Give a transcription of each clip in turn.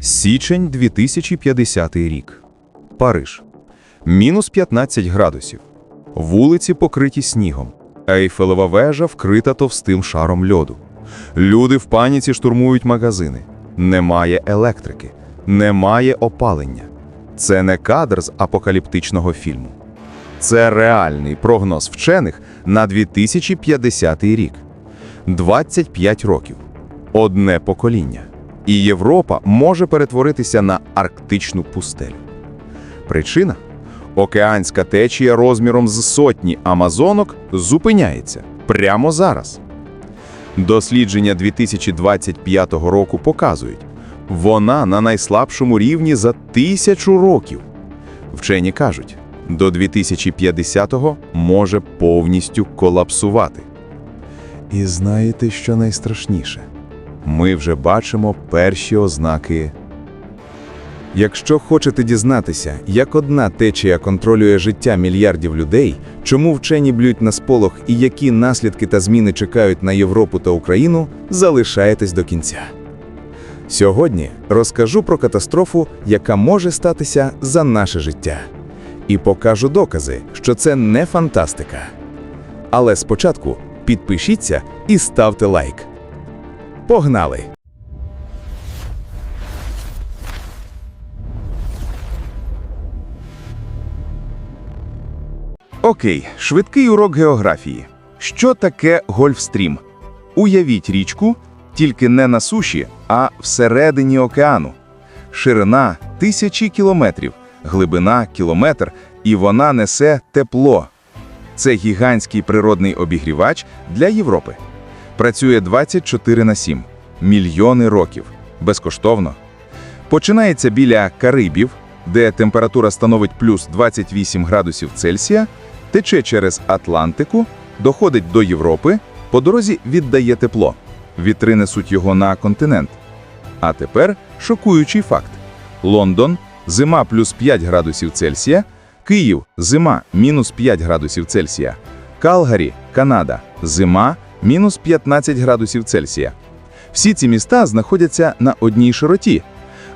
Січень 2050 рік. Париж. Мінус 15 градусів. Вулиці покриті снігом. Ейфелева вежа вкрита товстим шаром льоду. Люди в паніці штурмують магазини. Немає електрики, немає опалення. Це не кадр з апокаліптичного фільму. Це реальний прогноз вчених на 2050 рік. 25 років. Одне покоління. І Європа може перетворитися на арктичну пустелю. Причина океанська течія розміром з сотні амазонок зупиняється прямо зараз. Дослідження 2025 року показують, вона на найслабшому рівні за тисячу років. Вчені кажуть, до 2050-го може повністю колапсувати. І знаєте, що найстрашніше? Ми вже бачимо перші ознаки. Якщо хочете дізнатися, як одна течія контролює життя мільярдів людей, чому вчені б'ють на сполох і які наслідки та зміни чекають на Європу та Україну, залишайтесь до кінця. Сьогодні розкажу про катастрофу, яка може статися за наше життя, і покажу докази, що це не фантастика. Але спочатку підпишіться і ставте лайк. Погнали! Окей, швидкий урок географії. Що таке Гольфстрім? Уявіть річку, тільки не на суші, а всередині океану. Ширина тисячі кілометрів, глибина кілометр, і вона несе тепло. Це гігантський природний обігрівач для Європи. Працює 24 на 7, мільйони років, безкоштовно. Починається біля Карибів, де температура становить плюс 28 градусів Цельсія, тече через Атлантику, доходить до Європи, по дорозі віддає тепло. Вітри несуть його на континент. А тепер шокуючий факт: Лондон зима плюс 5 градусів Цельсія, Київ зима мінус 5 градусів Цельсія, Калгарі, Канада зима мінус 15 градусів Цельсія. Всі ці міста знаходяться на одній широті,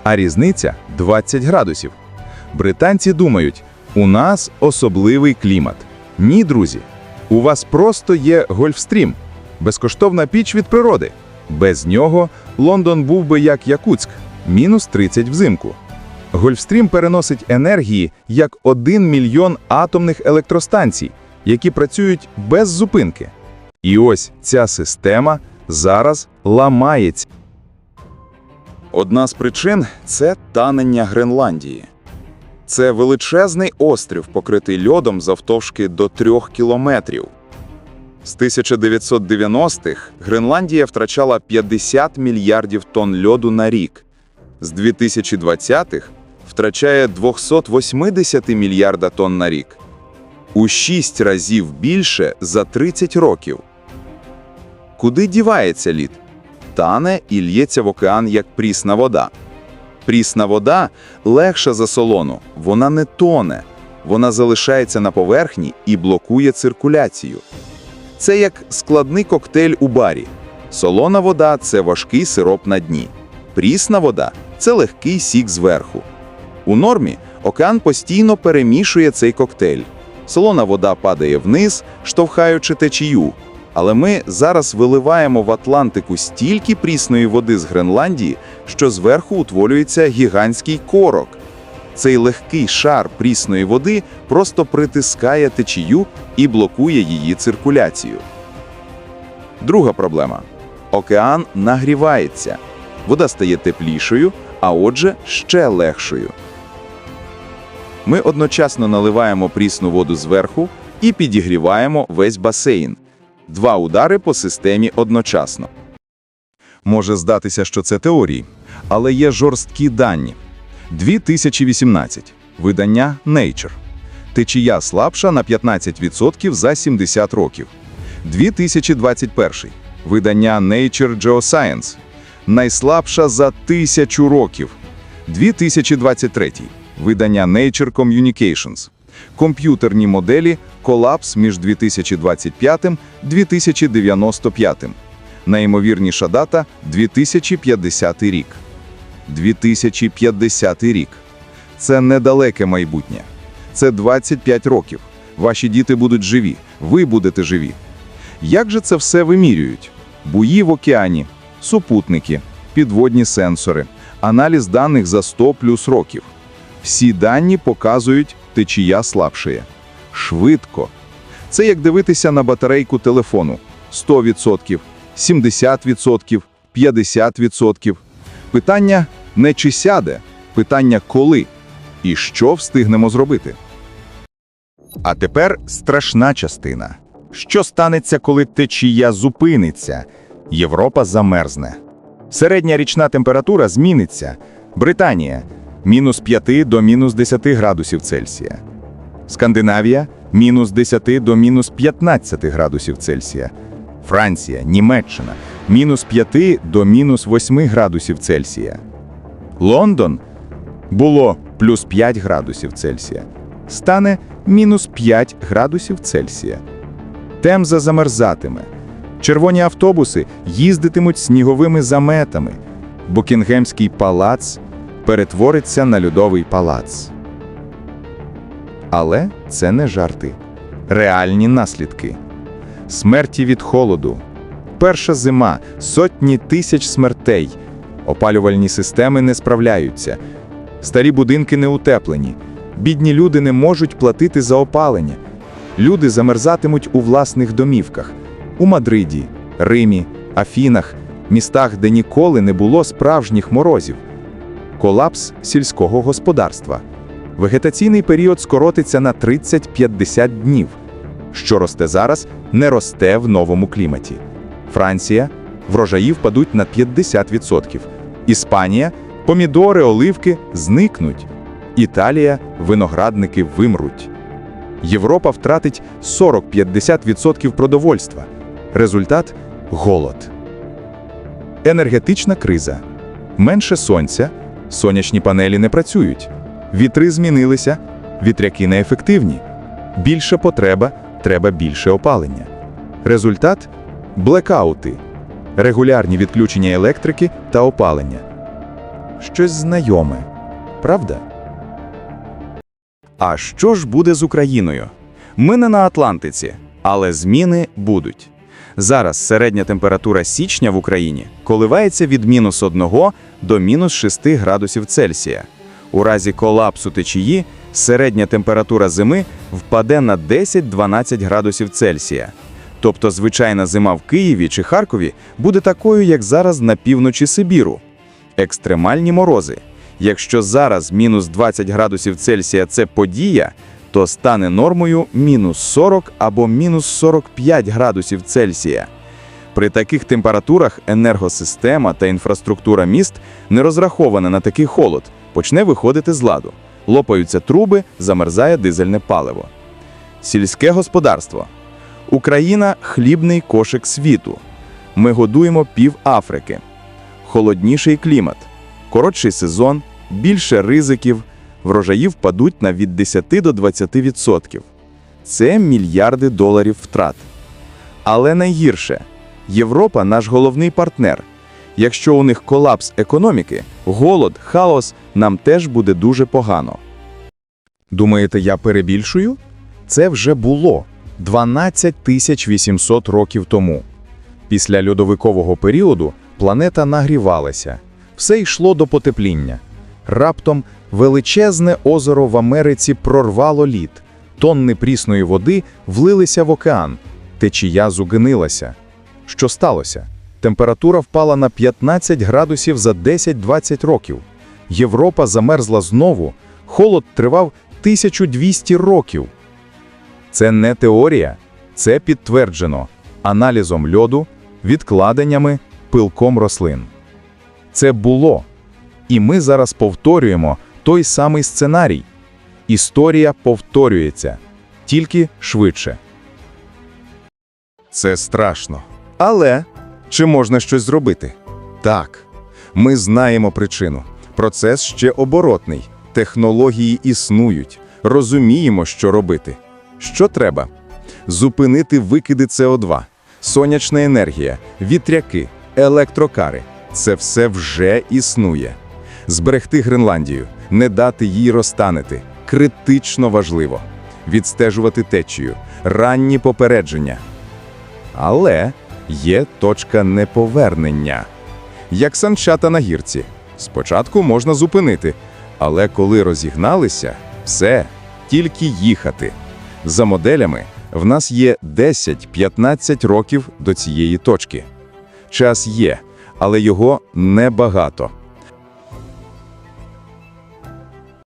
а різниця 20 градусів. Британці думають, у нас особливий клімат. Ні, друзі, у вас просто є Гольфстрім, безкоштовна піч від природи. Без нього Лондон був би як Якутськ, мінус 30 взимку. Гольфстрім переносить енергії як 1 мільйон атомних електростанцій, які працюють без зупинки. І ось ця система зараз ламається. Одна з причин це танення Гренландії. Це величезний острів, покритий льодом завтовшки до трьох кілометрів. З 1990-х Гренландія втрачала 50 мільярдів тонн льоду на рік. З 2020-х втрачає 280 мільярда тонн на рік. У 6 разів більше за 30 років. Куди дівається лід? Тане і лється в океан як прісна вода. Прісна вода легша за солону, вона не тоне, вона залишається на поверхні і блокує циркуляцію. Це як складний коктейль у барі. Солона вода це важкий сироп на дні. Прісна вода це легкий сік зверху. У нормі океан постійно перемішує цей коктейль. Солона вода падає вниз, штовхаючи течію. Але ми зараз виливаємо в Атлантику стільки прісної води з Гренландії, що зверху утворюється гігантський корок. Цей легкий шар прісної води просто притискає течію і блокує її циркуляцію. Друга проблема: океан нагрівається, вода стає теплішою, а отже, ще легшою. Ми одночасно наливаємо прісну воду зверху і підігріваємо весь басейн. Два удари по системі одночасно. Може здатися, що це теорії, але є жорсткі дані. 2018. Видання Nature. Течія слабша на 15% за 70 років. 2021. Видання Nature Geoscience. Найслабша за тисячу років. 2023. Видання Nature Communications. Комп'ютерні моделі колапс між 2025-2095. Найімовірніша дата 2050 рік. 2050 рік. Це недалеке майбутнє. Це 25 років. Ваші діти будуть живі, ви будете живі. Як же це все вимірюють? Буї в океані, супутники, підводні сенсори, аналіз даних за 100 плюс років. Всі дані показують, течія слабшає. Швидко. Це як дивитися на батарейку телефону. 100%, 70%, 50%. Питання не чи сяде, питання коли і що встигнемо зробити. А тепер страшна частина. Що станеться, коли течія зупиниться? Європа замерзне. Середня річна температура зміниться. Британія – мінус 5 до мінус 10 градусів Цельсія. Скандинавія – мінус 10 до мінус 15 градусів Цельсія. Франція, Німеччина – мінус 5 до мінус 8 градусів Цельсія. Лондон було плюс 5 градусів Цельсія. Стане мінус 5 градусів Цельсія. Темза замерзатиме. Червоні автобуси їздитимуть сніговими заметами. Букінгемський палац перетвориться на льодовий палац. Але це не жарти. Реальні наслідки. Смерті від холоду. Перша зима, сотні тисяч смертей. Опалювальні системи не справляються. Старі будинки не утеплені. Бідні люди не можуть платити за опалення. Люди замерзатимуть у власних домівках у Мадриді, Римі, Афінах, містах, де ніколи не було справжніх морозів. Колапс сільського господарства. Вегетаційний період скоротиться на 30-50 днів. Що росте зараз, не росте в новому кліматі. Франція врожаї впадуть на 50%. Іспанія помідори, оливки зникнуть. Італія виноградники вимруть. Європа втратить 40-50% продовольства. Результат голод. Енергетична криза. Менше сонця, сонячні панелі не працюють. Вітри змінилися, вітряки неефективні. Більше потреба, треба більше опалення. Результат блекаути, регулярні відключення електрики та опалення. Щось знайоме, правда? А що ж буде з Україною? Ми не на Атлантиці, але зміни будуть. Зараз середня температура січня в Україні коливається від мінус 1 до мінус 6 градусів Цельсія. У разі колапсу течії середня температура зими впаде на 10-12 градусів Цельсія. Тобто звичайна зима в Києві чи Харкові буде такою, як зараз на півночі Сибіру. Екстремальні морози. Якщо зараз мінус 20 градусів Цельсія це подія, то стане нормою мінус 40 або мінус 45 градусів Цельсія. При таких температурах енергосистема та інфраструктура міст не розрахована на такий холод, почне виходити з ладу. Лопаються труби, замерзає дизельне паливо. Сільське господарство. Україна хлібний кошик світу. Ми годуємо пів Африки. Холодніший клімат, коротший сезон, більше ризиків, врожаї впадуть на від 10 до 20%. Це мільярди доларів втрат. Але найгірше Європа наш головний партнер. Якщо у них колапс економіки, голод, хаос, нам теж буде дуже погано. Думаєте, я перебільшую? Це вже було 12 тисяч 800 років тому. Після льодовикового періоду планета нагрівалася, все йшло до потепління. Раптом величезне озеро в Америці прорвало лід, тонни прісної води влилися в океан, течія зугнилася. Що сталося? Температура впала на 15 градусів за 10-20 років. Європа замерзла знову, холод тривав 1200 років. Це не теорія, це підтверджено аналізом льоду, відкладеннями, пилком рослин. Це було. І ми зараз повторюємо той самий сценарій. Історія повторюється, тільки швидше. Це страшно. Але чи можна щось зробити? Так. Ми знаємо причину. Процес ще оборотний. Технології існують. Розуміємо, що робити. Що треба? Зупинити викиди СО2, сонячна енергія, вітряки, електрокари. Це все вже існує. Зберегти Гренландію, не дати їй розтанути – критично важливо. Відстежувати течію, ранні попередження. Але є точка неповернення. Як санчата на гірці. Спочатку можна зупинити, але коли розігналися, все, тільки їхати. За моделями в нас є 10-15 років до цієї точки. Час є, але його небагато.